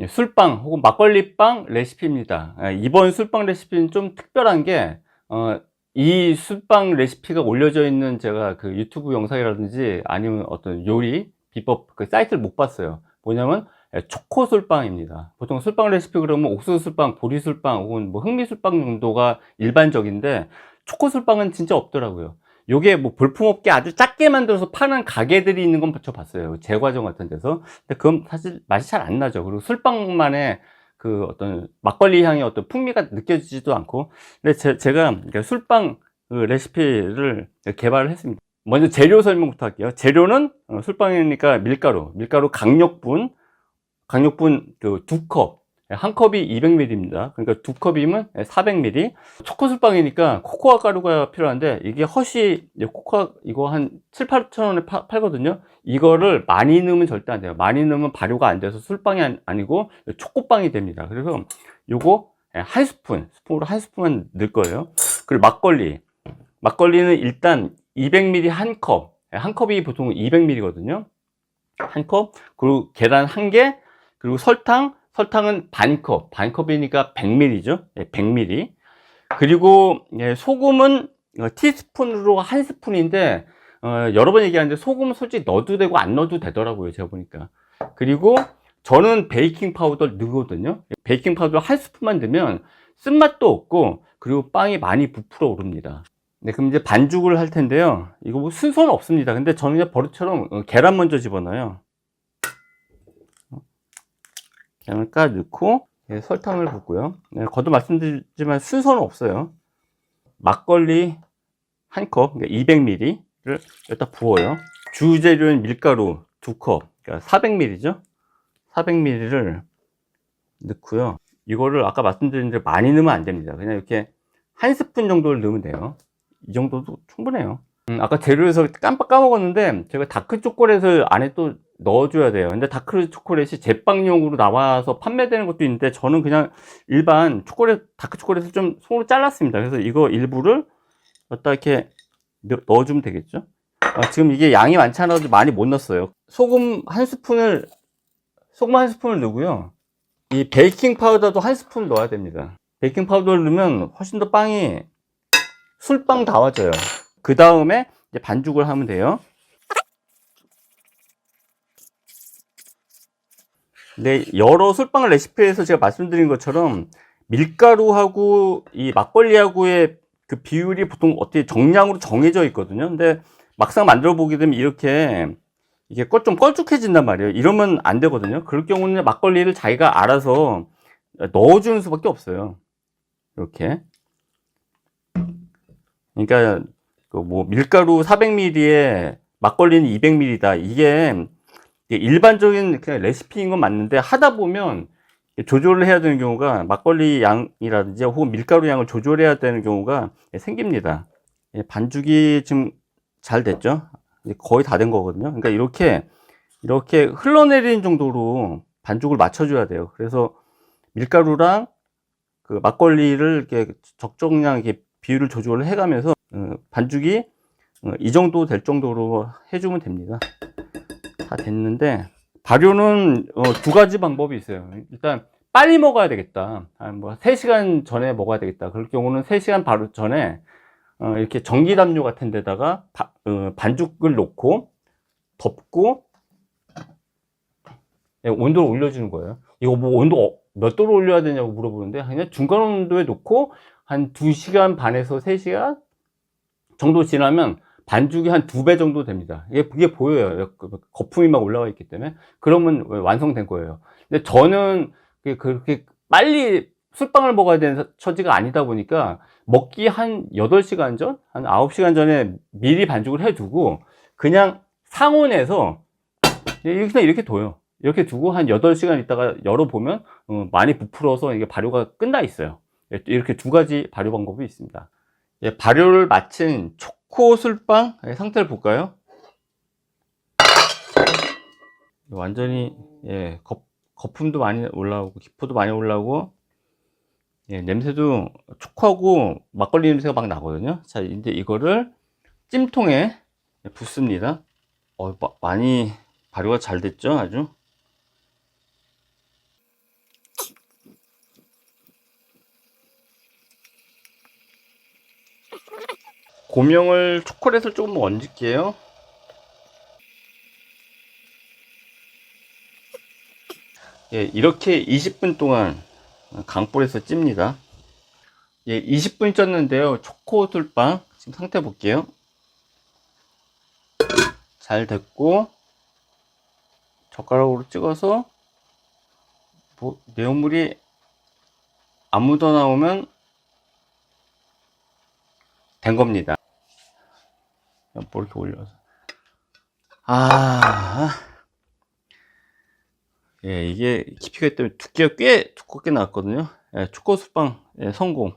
예, 술빵 혹은 막걸리빵 레시피입니다. 예, 이번 술빵 레시피는 좀 특별한 게, 어, 이 술빵 레시피가 올려져 있는 제가 그 유튜브 영상이라든지 아니면 어떤 요리, 비법 그 사이트를 못 봤어요. 뭐냐면, 예, 초코 술빵입니다. 보통 술빵 레시피 그러면 옥수수 술빵, 보리 술빵 혹은 뭐 흑미 술빵 정도가 일반적인데, 초코 술빵은 진짜 없더라고요. 요게 뭐 볼품없게 아주 작게 만들어서 파는 가게들이 있는 건 저 봤어요. 제과점 같은 데서. 근데 그건 사실 맛이 잘 안 나죠. 그리고 술빵만의 그 어떤 막걸리 향의 어떤 풍미가 느껴지지도 않고. 근데 제, 가 술빵 그 레시피를 개발을 했습니다. 먼저 재료 설명부터 할게요. 재료는 어, 술빵이니까 밀가루, 밀가루 강력분, 강력분 그 두 컵, 한 컵이 200ml입니다. 그러니까 두 컵이면 400ml. 초코술빵이니까 코코아 가루가 필요한데 이게 허쉬 코코아 이거 한 7, 8천 원에 파- 팔거든요. 이거를 많이 넣으면 절대 안 돼요. 많이 넣으면 발효가 안 돼서 술빵이 아니- 아니고 초코빵이 됩니다. 그래서 요거 한 스푼, 스푼으로 한 스푼만 넣을 거예요. 그리고 막걸리. 막걸리는 일단 200ml 한 컵. 한 컵이 보통 200ml거든요. 한 컵. 그리고 계란 한 개. 그리고 설탕. 설탕은 반 컵. 반 컵이니까 100ml죠. 100ml. 그리고 예, 소금은 어, 티스푼으로 한 스푼인데 어, 여러 번 얘기하는데 소금 솔직히 넣어도 되고 안 넣어도 되더라고요. 제가 보니까. 그리고 저는 베이킹 파우더를 넣거든요. 베이킹 파우더 한 스푼만 넣으면 쓴맛도 없고 그리고 빵이 많이 부풀어 오릅니다. 네, 그럼 이제 반죽을 할 텐데요. 이거 뭐 순서는 없습니다. 근데 저는 그냥 버릇처럼 어, 계란 먼저 집어넣어요. 계란을 까 넣고 예, 설탕을 붓고요. 네, 거듭 말씀드리지만 순서는 없어요. 막걸리 한 컵, 그러니까 200ml를 여기다 부어요. 주재료인 밀가루 두 컵, 그러니까 400ml죠. 400ml를 넣고요. 이거를 아까 말씀드린 대로 많이 넣으면 안 됩니다. 그냥 이렇게 한 스푼 정도를 넣으면 돼요. 이 정도도 충분해요. 음, 아까 재료에서 깜빡 까먹었는데 제가 다크 초콜릿을 안에 또 넣어줘야 돼요. 근데 다크 초콜릿이 제빵용으로 나와서 판매되는 것도 있는데 저는 그냥 일반 초콜릿 다크 초콜릿을 좀 손으로 잘랐습니다. 그래서 이거 일부를 갖다 이렇게 넣- 넣어주면 되겠죠. 아, 지금 이게 양이 많지 않아도 많이 못 넣었어요. 소금 한 스푼을 소금 한 스푼을 넣고요. 이 베이킹 파우더도 한 스푼 넣어야 됩니다. 베이킹 파우더를 넣으면 훨씬 더 빵이 술빵 다워져요. 그 다음에 반죽을 하면 돼요. 네, 여러 술빵 레시피에서 제가 말씀드린 것처럼 밀가루하고 이 막걸리하고의 그 비율이 보통 어떻게 정량으로 정해져 있거든요. 근데 막상 만들어 보게 되면 이렇게 이게 꺼- 좀 껄쭉해진단 말이에요. 이러면 안 되거든요. 그럴 경우는 막걸리를 자기가 알아서 넣어주는 수밖에 없어요. 이렇게. 그러니까 그뭐 밀가루 400ml에 막걸리는 200ml다. 이게 이게 일반적인 그냥 레시피인 건 맞는데 하다 보면 조절을 해야 되는 경우가 막걸리 양이라든지 혹은 밀가루 양을 조절해야 되는 경우가 생깁니다. 예, 반죽이 지금 잘 됐죠? 거의 다 된 거거든요. 그러니까 이렇게 이렇게 흘러내리는 정도로 반죽을 맞춰줘야 돼요. 그래서 밀가루랑 그 막걸리를 이렇게 적정량 이렇게 비율을 조절을 해가면서 어, 반죽이 어, 이 정도 될 정도로 해주면 됩니다. 다 됐는데 발효는 어, 두 가지 방법이 있어요. 일단 빨리 먹어야 되겠다. 한뭐 3시간 전에 먹어야 되겠다. 그럴 경우는 3시간 바로 전에 어, 이렇게 전기 담요 같은 데다가 바- 어, 반죽을 놓고 덮고 예, 온도를 올려주는 거예요. 이거 뭐 온도 어- 몇 도로 올려야 되냐고 물어보는데 그냥 중간 온도에 놓고 한 2시간 반에서 3시간 정도 지나면 반죽이 한 두 배 정도 됩니다. 이게, 이게 보여요. 그 거품이 막 올라와 있기 때문에. 그러면 완성된 거예요. 근데 저는 그렇게 빨리 술빵을 먹어야 되는 처지가 아니다 보니까 먹기 한 8시간 전? 한 9시간 전에 미리 반죽을 해두고 그냥 상온에서 이렇게 그냥 이렇게 둬요. 이렇게 두고 한 8시간 있다가 열어보면 어, 많이 부풀어서 이게 발효가 끝나 있어요. 이렇게 두 가지 발효 방법이 있습니다. 예, 발효를 마친 초 코 술빵 예, 상태를 볼까요? 완전히 예, 거, 거품도 많이 올라오고 기포도 많이 올라오고 예, 냄새도 초코하고 막걸리 냄새가 막 나거든요. 자, 이제 이거를 찜통에 붓습니다. 어, 마- 많이 발효가 잘 됐죠, 아주. 고명을 초콜릿을 조금 얹을게요. 예, 이렇게 20분 동안 강불에서 찝니다. 예, 20분 쪘는데요. 초코 술빵 지금 상태 볼게요. 잘 됐고 젓가락으로 찍어서 뭐 내용물이 안 묻어 나오면 된 겁니다. 뭐 이렇게 올려서 아, 예, 이게 깊이가 때문에 두께가 꽤 두껍게 나왔거든요. 예, 초코 술빵 예, 성공.